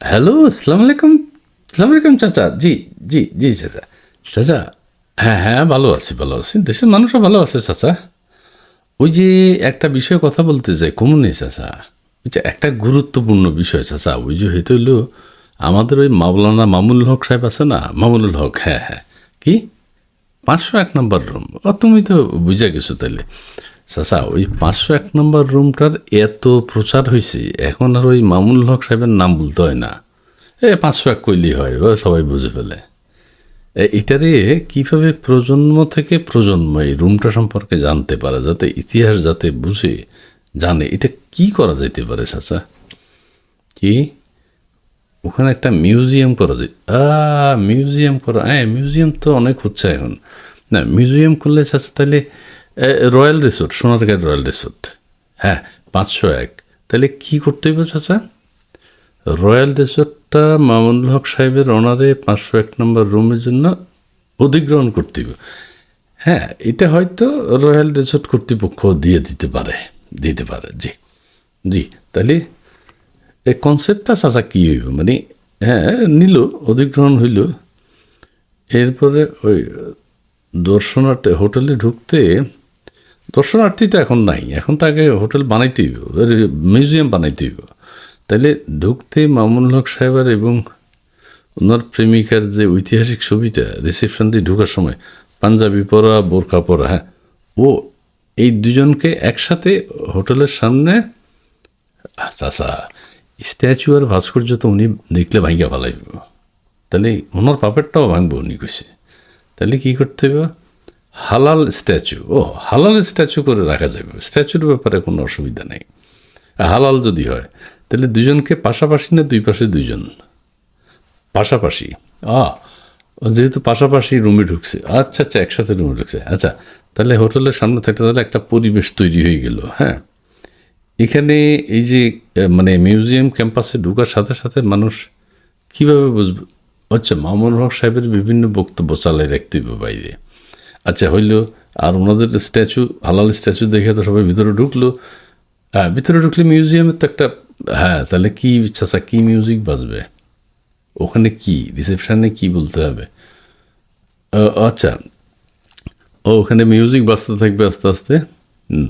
Hello আসসালামু আলাইকুম আসসালামু আলাইকুম চাচা জি জি জি চাচা চাচা হ্যাঁ হ্যাঁ ভালো আছি ভালো আছি। দেশের মানুষও ভালো আছে চাচা ওই যে একটা বিষয়ে কথা বলতে চাই, কমনে চাচা ওই যে একটা গুরুত্বপূর্ণ বিষয় চাচা ওই যে হয়তো হইল, আমাদের ওই মাওলানা মামুনুল হক সাহেব আছে না? মামুনুল হক হ্যাঁ হ্যাঁ। কি? পাঁচশো এক নম্বর রুম। ও তুমি তো বুঝে গেছো তাহলে চাচা, ওই পাঁচশো এক নম্বর রুমটার এত প্রচার হয়েছে এখন আর ওই মামুল হক সাহেবের নাম বলতে হয় না। এ, পাঁচশো এক কইলেই হয় ও সবাই বুঝে ফেলে। এটারে কীভাবে প্রজন্ম থেকে প্রজন্ম এই রুমটা সম্পর্কে জানতে পারে, যাতে ইতিহাস যাতে বুঝে, জানে, এটা কি করা যাইতে পারে চাচা? কি? ওখানে একটা মিউজিয়াম করা যায়। আ মিউজিয়াম করা হ্যাঁ মিউজিয়াম তো অনেক হচ্ছে এখন। না মিউজিয়াম করলে চাচা তাহলে রয়্যাল রিসোর্ট সোনার সোনারগাঁর রয়্যাল রিসোর্ট হ্যাঁ পাঁচশো এক। তাহলে কী করতে হবে চাচা? রয়্যাল রিসোর্টটা মামুনুল হক সাহেবের অনারে পাঁচশো এক নম্বর রুমের জন্য অধিগ্রহণ করতে হবে হ্যাঁ এটা হয়তো রয়্যাল রিসোর্ট কর্তৃপক্ষ দিয়ে দিতে পারে দিতে পারে, জি। জি, তাহলে এই কনসেপ্টটা চাচা কী হইব? মানে হ্যাঁ নিল, অধিগ্রহণ হইল। এরপরে ওই দর্শনার্থে হোটেলে ঢুকতে দর্শনার্থী তো এখন নাই। এখন তাকে হোটেল বানাইতে হইব মিউজিয়াম বানাইতে হইব তাইলে ঢুকতে মামুনুল হক সাহেবের এবং ওনার প্রেমিকার যে ঐতিহাসিক ছবিটা, রিসেপশন দিয়ে ঢোকার সময়, পাঞ্জাবি পরা বোরকা পরা হ্যাঁ ও এই দুজনকে একসাথে হোটেলের সামনে চাচা, স্ট্যাচু আর ভাস্কর্য তো উনি দেখলে ভাঙ্গা ফেলাইব। তাহলে ওনার পাপেরটাও ভাঙবো, উনি কইছে। তাহলে কী করতে হবে হালাল স্ট্যাচু ও হালাল স্ট্যাচু করে রাখা যাবে। স্ট্যাচুর ব্যাপারে কোনো অসুবিধা নেই। হালাল যদি হয়, তাহলে দুজনকে পাশাপাশি না দুই পাশে দুইজন? পাশাপাশি। আ যেহেতু পাশাপাশি রুমে ঢুকছে। আচ্ছা আচ্ছা একসাথে রুমে ঢুকছে। আচ্ছা তাহলে হোটেলের সামনে থাকতে তাহলে একটা পরিবেশ তৈরি হয়ে গেল হ্যাঁ? এখানে এই যে মানে মিউজিয়াম ক্যাম্পাসে ঢোকার সাথে সাথে মানুষ কীভাবে বুঝবে? আচ্ছা মামুন হক সাহেবের বিভিন্ন বক্তব্য চালাই রাখতে হবে বাইরে। আচ্ছা হইল, আর ওনাদের স্ট্যাচু, হালাল স্ট্যাচু দেখে তো সবাই ভিতরে ঢুকলো। হ্যাঁ ভিতরে ঢুকলে মিউজিয়ামের তো একটা হ্যাঁ তাহলে কী চাচা কী মিউজিক বাজবে? ওখানে কি? রিসেপশানে কি বলতে হবে? আচ্ছা। ও, ওখানে মিউজিক বাজতে থাকবে আস্তে আস্তে। হুম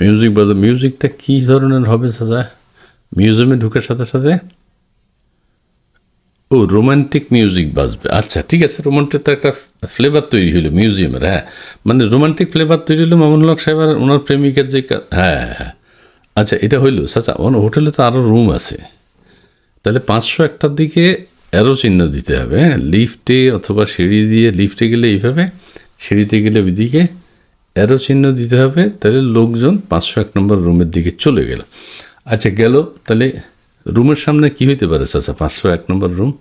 মিউজিক বাজে মিউজিকটা কী ধরনের হবে চাচা মিউজিয়ামে ঢুকার সাথে সাথে? ও রোমান্টিক মিউজিক বাজবে। আচ্ছা ঠিক আছে রোমান্টিক তো একটা ফ্লেভার তৈরি হলো মিউজিয়ামের হ্যাঁ। মানে রোমান্টিক ফ্লেভার তৈরি হলো হক সাহেব আর ওনার প্রেমিকার যে হ্যাঁ হ্যাঁ, হ্যাঁ। আচ্ছা এটা হইল চাচা ওনার হোটেলে তো আরও রুম আছে। তাহলে পাঁচশো একটার দিকে অ্যারো চিহ্ন দিতে হবে হ্যাঁ। লিফটে অথবা সিঁড়ি দিয়ে লিফটে গেলে এইভাবে সিঁড়িতে গেলে ওইদিকে অ্যারো চিহ্ন দিতে হবে। তাহলে লোকজন পাঁচশো এক নম্বর রুমের দিকে চলে গেল। আচ্ছা গেল তাহলে রুমের সামনে কি হইতে পারে, চাচা? পাঁচশো এক নম্বর রুম।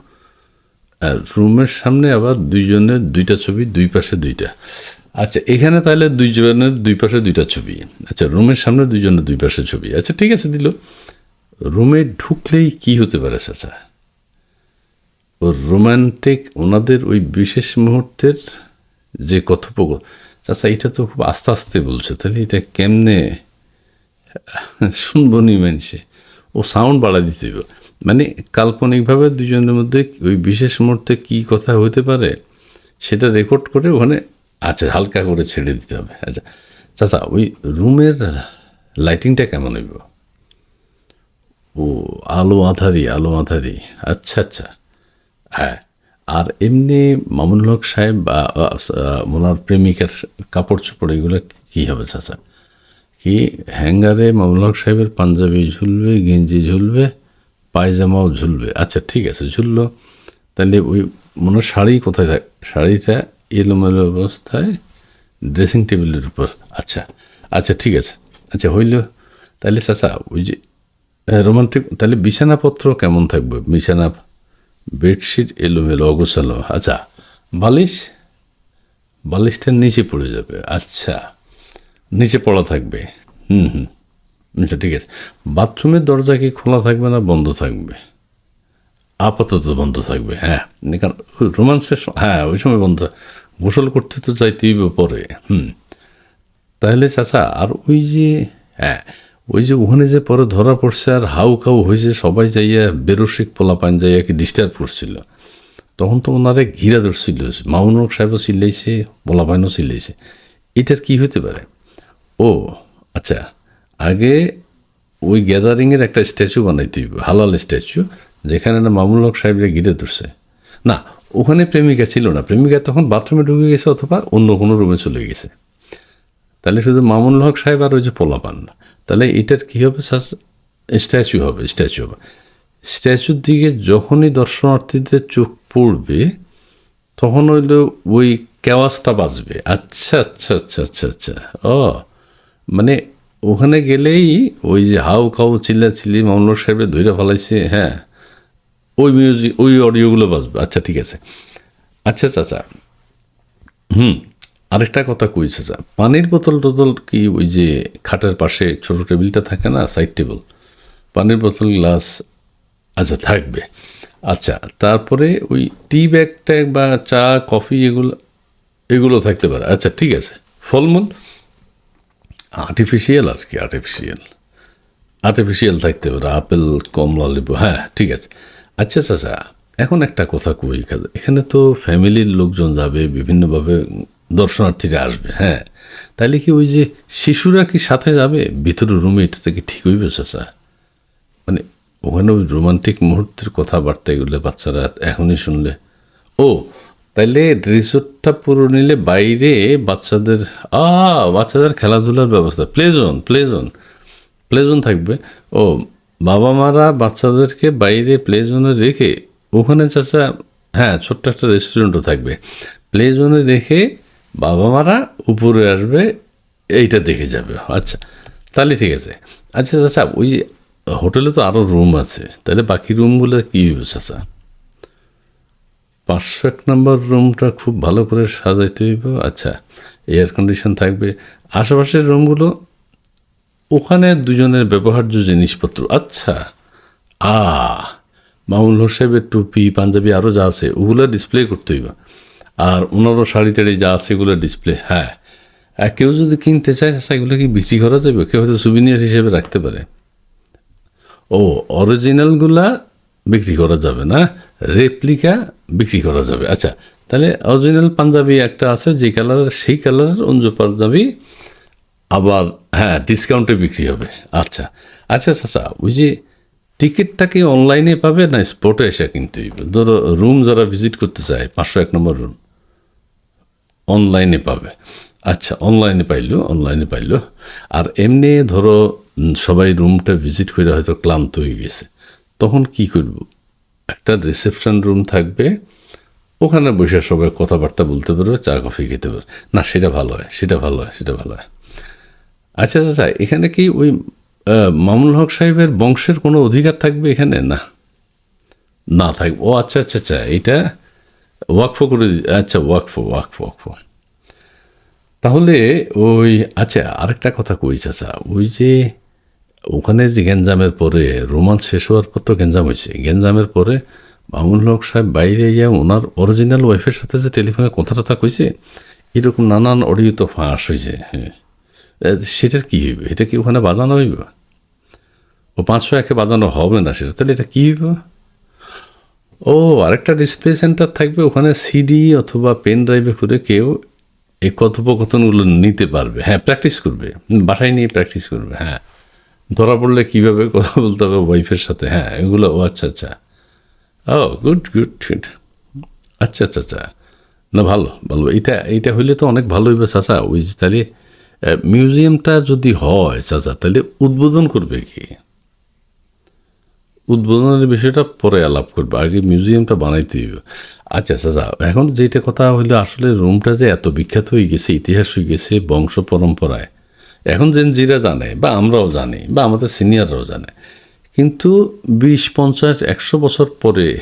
আর রুমের সামনে আবার দুইজনের দুইটা ছবি, দুই পাশে দুইটা। আচ্ছা এখানে তাহলে দুইজনের দুই পাশে দুইটা ছবি। আচ্ছা রুমের সামনে দুইজনের দুই পাশে ছবি। আচ্ছা ঠিক আছে, দিল। রুমে ঢুকলেই কি হতে পারে, চাচা? ও রোমান্টিক, ওনাদের ওই বিশেষ মুহূর্তের যে কথোপকথন। চাচা, এটা তো খুব আস্তে আস্তে বলছে, তাহলে এটা কেমনে? শুনব নি মানুষে ও সাউন্ড বাড়া দিতে হবে। মানে কাল্পনিকভাবে দুজনের মধ্যে ওই বিশেষ মুহূর্তে কী কথা হতে পারে সেটা রেকর্ড করে ওখানে আচ্ছা হালকা করে ছেড়ে দিতে হবে। আচ্ছা চাচা, ওই রুমের লাইটিংটা কেমন হইব? ও, আলো আধারি আলো আধারি। আচ্ছা আচ্ছা। হ্যাঁ আর এমনি মামুনুল হক সাহেব বা ওনার প্রেমিকার কাপড় চোপড় এগুলো কী হবে, চাচা? কি হ্যাঙ্গারে মামুনুল হক সাহেবের পাঞ্জাবি ঝুলবে, গেঞ্জি ঝুলবে, পায়জামাও ঝুলবে। আচ্ছা ঠিক আছে, ঝুললো। তাহলে ওই মনে শাড়ি কোথায় থাক, শাড়িটা এলোমেলো অবস্থায় ড্রেসিং টেবিলের উপর। আচ্ছা আচ্ছা ঠিক আছে। আচ্ছা হইল। তাহলে চাচা, ওই যে রোমান্টিক তাহলে বিছানাপত্র কেমন থাকবে? বিছানা, বেডশিট এলোমেলো, অগোছালো। আচ্ছা বালিশ? বালিশটার নিচে পড়ে যাবে। আচ্ছা। নিচে পড়া থাকবে। হুম হুম। আচ্ছা ঠিক আছে। বাথরুমের দরজা কি খোলা থাকবে না বন্ধ থাকবে? আপাতত বন্ধ থাকবে হ্যাঁ। কারণ রোমান্সের হ্যাঁ ওই সময় বন্ধ। গোসল করতে তো চাইতেই পরে, হুম। তাহলে চাচা, আর ওই যে হ্যাঁ ওই যে ওখানে যে পরে ধরা পড়ছে আর হাউ খাউ হয়েছে সবাই যাইয়া বেরসিক যাইয়া কি ডিস্টার্ব করছিল। তখন তো ওনারে ঘিরা ধরছিল। মামুনুর সাহেবও চিল্লাইছে পোলাপাইনও চিল্লাইছে। এটার কি হতে পারে? ও আচ্ছা আগে ওই গ্যাদারিংয়ের একটা স্ট্যাচু বানাইতে হালাল স্ট্যাচু, যেখানে না মামুনুল হক সাহেবরা ঘিরে ধরছে। না, ওখানে প্রেমিকা ছিল না, প্রেমিকা তখন বাথরুমে ঢুকে গেছে অথবা অন্য কোনো রুমে চলে গেছে। তাহলে শুধু মামুনুল হক সাহেব আর ওই যে পোলা পান না, তাহলে এটার কী হবে স্ট্যাচু হবে স্ট্যাচু হবে। স্ট্যাচুর দিকে যখনই দর্শনার্থীদের চোখ পড়বে, তখন হইল ওই কেওয়াজটা বাজবে। আচ্ছা আচ্ছা আচ্ছা আচ্ছা আচ্ছা ও মানে ওখানে গেলেই ওই যে হাউ খাউ চিল্লা চিল্লি মামুনুল সাহেবের ধৈর্য ফেলাইছে হ্যাঁ। ওই মিউজিক ওই অডিওগুলো বাজবে। আচ্ছা ঠিক আছে। আচ্ছা চাচা। হুম, আরেকটা কথা কইছে যা পানির বোতল টোতল কি ওই যে খাটের পাশে ছোট টেবিলটা থাকে না, সাইড টেবিল? পানির বোতল, গ্লাস আচ্ছা থাকবে। আচ্ছা তারপরে ওই টি ব্যাগ ট্যাগ বা চা, কফি, এগুলো এগুলো থাকতে পারে। আচ্ছা ঠিক আছে। ফলমূল? আর্টিফিশিয়াল আর কি আর্টিফিশিয়াল আর্টিফিশিয়াল থাকতে পারে আপেল, কমলা, লেবু হ্যাঁ ঠিক আছে। আচ্ছা চাচা, এখন একটা কথা কই, কাজ, এখানে তো ফ্যামিলির লোকজন যাবে, বিভিন্নভাবে দর্শনার্থীরা আসবে হ্যাঁ। তাইলে কি ওই যে শিশুরা কি সাথে যাবে? ভিতরে রুমে এটা থেকে ঠিক হইবে, চাচা? মানে ওখানে ওই রোমান্টিক মুহূর্তের কথাবার্তা এগুলো বাচ্চারা এখনই শুনলে, ও তাইলে রিসোর্টটা পুরো নিলে বাইরে বাচ্চাদের, আ, বাচ্চাদের খেলাধুলার ব্যবস্থা। প্লেজন প্লেজন প্লেজন থাকবে। ও বাবা মারা বাচ্চাদেরকে বাইরে প্লেজনে রেখে, ওখানে চাচা হ্যাঁ ছোট্ট একটা রেস্টুরেন্টও থাকবে। প্লেজনে রেখে বাবা মারা উপরে আসবে, এইটা দেখে যাবে। আচ্ছা তাহলে ঠিক আছে। আচ্ছা চাচা, ওই হোটেলে তো আরও রুম আছে। তাহলে বাকি রুমগুলো কী হবে, চাচা? পাঁচশো এক নম্বর রুমটা খুব ভালো করে সাজাইতে হইব। আচ্ছা এয়ার কন্ডিশন থাকবে। আশেপাশের রুমগুলো, ওখানে দুজনের ব্যবহার্য জিনিসপত্র। আচ্ছা আ মামুল হোসেবের টুপি, পাঞ্জাবি আরও যা আছে, ওগুলো ডিসপ্লে করতে হইব। আর ওনারও শাড়ি টাড়ি যা আছে, এগুলো ডিসপ্লে হ্যাঁ। আর কেউ যদি কিনতে চায় সেগুলো কি বিক্রি করা যাবে? কেউ হয়তো সুবিনিয়ার হিসেবে রাখতে পারে। ও অরিজিনালগুলা বিক্রি করা যাবে না? রেপ্লিকা বিক্রি করা যাবে। আচ্ছা তাহলে অরিজিনাল পাঞ্জাবি একটা আছে, যে কালারের সেই কালারের অঞ্জ পাঞ্জাবি আবার হ্যাঁ ডিসকাউন্টে বিক্রি হবে। আচ্ছা আচ্ছা আচ্ছা ওই যে টিকিটটা কি অনলাইনে পাবে না স্পটে এসে কিনতে ধরো রুম যারা ভিজিট করতে চায়, পাঁচশো এক নম্বর রুম অনলাইনে পাবে। আচ্ছা অনলাইনে পাইলো অনলাইনে পাইলো। আর এমনি ধরো, সবাই রুমটা ভিজিট করে হয়তো ক্লান্ত হয়ে গেছে। তখন কি করব? একটা রিসেপশন রুম থাকবে, ওখানে বসে সবাই কথাবার্তা বলতে পারবে, চা কফি খেতে পারবে। না, সেটা ভালো হয়, সেটা ভালো হয়, সেটা ভালো হয়। আচ্ছা আচ্ছা এখানে কি ওই মামুল হক সাহেবের বংশের কোনো অধিকার থাকবে এখানে? না। না থাকবে ও আচ্ছা আচ্ছা আচ্ছা এইটা ওয়াকফ করে আচ্ছা ওয়াকফ ওয়াকফ ওয়াকফ। তাহলে ওই আচ্ছা আরেকটা কথা কই, চাচা? ওই যে ওখানে যে গ্যাঞ্জামের পরে রোমান শেষ হওয়ার পর তো গ্যাঞ্জাম হয়েছে। গ্যাঞ্জামের পরে মামুন হক সাহেব বাইরে গিয়ে ওনার অরিজিনাল ওয়াইফের সাথে যে টেলিফোনে কথা টথা কইছে এরকম নানান অডিও তো ফাঁস হয়েছে। হ্যাঁ। সেটার কী হইবে? এটা কি ওখানে বাজানো হইব? ও পাঁচশো একে বাজানো হবে না সেটা, তাহলে এটা কী হইব? ও, আরেকটা ডিসপ্লে সেন্টার থাকবে, ওখানে সিডি অথবা পেন ড্রাইভে করে কেউ এই কথোপকথনগুলো নিতে পারবে। হ্যাঁ প্র্যাকটিস করবে। বাসায় নিয়ে প্র্যাকটিস করবে হ্যাঁ। ধরা পড়লে কীভাবে কথা বলতে হবে ওয়াইফের সাথে? হ্যাঁ এগুলো, ও আচ্ছা আচ্ছা। ও গুড গুড গুড আচ্ছা আচ্ছা আচ্ছা। না, ভালো ভালো। এইটা এইটা হইলে তো অনেক ভালো হইবে, চাচা। ওই তাহলে মিউজিয়ামটা যদি হয়, চাচা, তাহলে উদ্বোধন করবে কি? উদ্বোধনের বিষয়টা পরে আলাপ করবে। আগে মিউজিয়ামটা বানাইতে হইবে। আচ্ছা চাচা, এখন যেটা কথা হইল, আসলে রুমটা যে এত বিখ্যাত হয়ে গেছে, ইতিহাস হয়ে গেছে, বংশ পরম্পরায়। এখন জেনজিরা জানে, বা আমরাও জানি, বা আমাদের সিনিয়ররাও জানে। কিন্তু বিশ, পঞ্চাশ, একশো বছর পরে,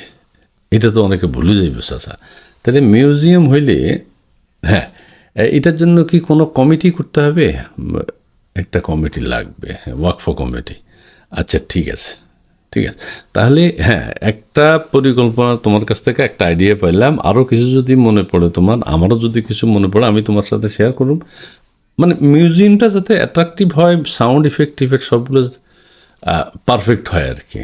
এটা তো অনেকে ভুলে যাইবে, চাচা। তাহলে মিউজিয়াম হইলে হ্যাঁ এটার জন্য কি কোনো কমিটি করতে হবে? একটা কমিটি লাগবে ওয়াকফ কমিটি আচ্ছা ঠিক আছে ঠিক আছে। তাহলে হ্যাঁ একটা পরিকল্পনা তোমার কাছ থেকে একটা আইডিয়া পাইলাম। আরও কিছু যদি মনে পড়ে তোমার, আমারও যদি কিছু মনে পড়ে, আমি তোমার সাথে শেয়ার করুম। মানে মিউজিয়ামটা যাতে অ্যাট্রাকটিভ হয় সাউন্ড ইফেক্ট ইফেক্ট সবগুলো পারফেক্ট হয় আর কি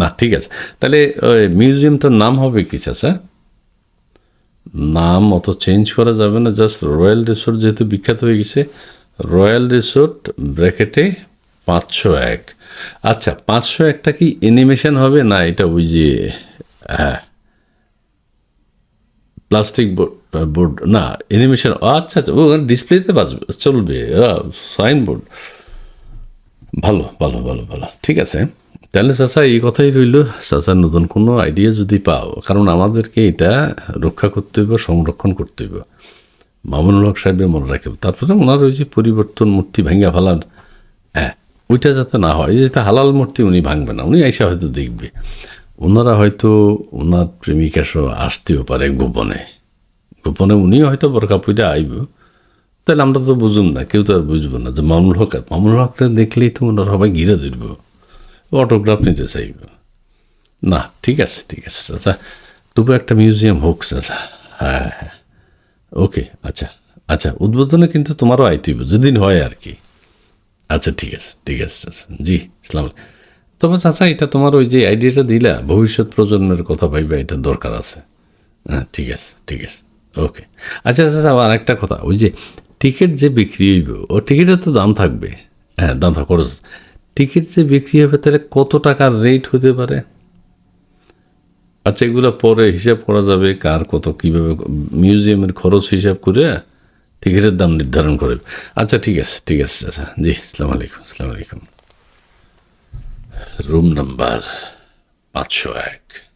না, ঠিক আছে। তাহলে ওই মিউজিয়ামটার নাম হবে কি চাচা? নাম অত চেঞ্জ করা যাবে না জাস্ট রয়্যাল রিসোর্ট যেহেতু বিখ্যাত হয়ে গেছে রয়্যাল রিসোর্ট ব্র্যাকেটে পাঁচশো এক। আচ্ছা পাঁচশো একটা কি অ্যানিমেশন হবে? না, এটা ওই যে হ্যাঁ। প্লাস্টিক বোর্ড বোর্ড না অ্যানিমেশন আচ্ছা আচ্ছা ও ডিসপ্লেতে বাজবে, চলবে সাইনবোর্ড ভালো ভালো ভালো ভালো, ঠিক আছে। তাহলে চাচা এই কথাই রইল চাচার নতুন কোনো আইডিয়া যদি পাও, কারণ আমাদেরকে এটা রক্ষা করতে হইব, সংরক্ষণ করতে হইব। মামুনুল হক সাহেবের মনে রাখতে হবে। তারপরে ওনার ওই যে পরিবর্তন মূর্তি ভাঙ্গা ফেলার হ্যাঁ ওইটা যাতে না হয় যেটা হালাল মূর্তি উনি ভাঙবে না, উনি আইসা হয়তো দেখবে। ওনারা হয়তো ওনার প্রেমিকা সহ আসতেও পারে গোপনে। গোপনে উনিও হয়তো বরকা পুইটা আইব। তাহলে আমরা তো বুঝুন না, কেউ তো আর বুঝব না যে মামুল হক মামুল হকটা দেখলেই তো ওনারা সবাই ঘিরে ধরব। অটোগ্রাফ নিতে চাইব। না, ঠিক আছে ঠিক আছে, চাচা। তবু একটা মিউজিয়াম হোক, চাচা। হ্যাঁ হ্যাঁ। ওকে আচ্ছা আচ্ছা উদ্বোধনে কিন্তু তোমারও আইতেইব যেদিন হয় আর কি। আচ্ছা ঠিক আছে ঠিক আছে, চাচা। জি ইসলাম তবে চাচা এটা তোমার ওই যে আইডিয়াটা দিলা ভবিষ্যৎ প্রজন্মের কথা ভাইবা এটা দরকার আছে। হ্যাঁ ঠিক আছে ঠিক আছে ওকে। আচ্ছা আচ্ছা আচ্ছা, আর একটা কথা ওই যে টিকিট যে বিক্রি হইব ও টিকিটের তো দাম থাকবে। হ্যাঁ দাম থাক খরচ। টিকিট যে বিক্রি হবে তাহলে কত টাকার রেট হতে পারে? আচ্ছা এগুলো পরে হিসাব করা যাবে কার কত কীভাবে মিউজিয়ামের খরচ হিসাব করে টিকিটের দাম নির্ধারণ করে। আচ্ছা ঠিক আছে ঠিক আছে আচ্ছা জি আসসালামু আলাইকুম আসসালামু আলাইকুম। রুম নাম্বার পাঁচশো এক।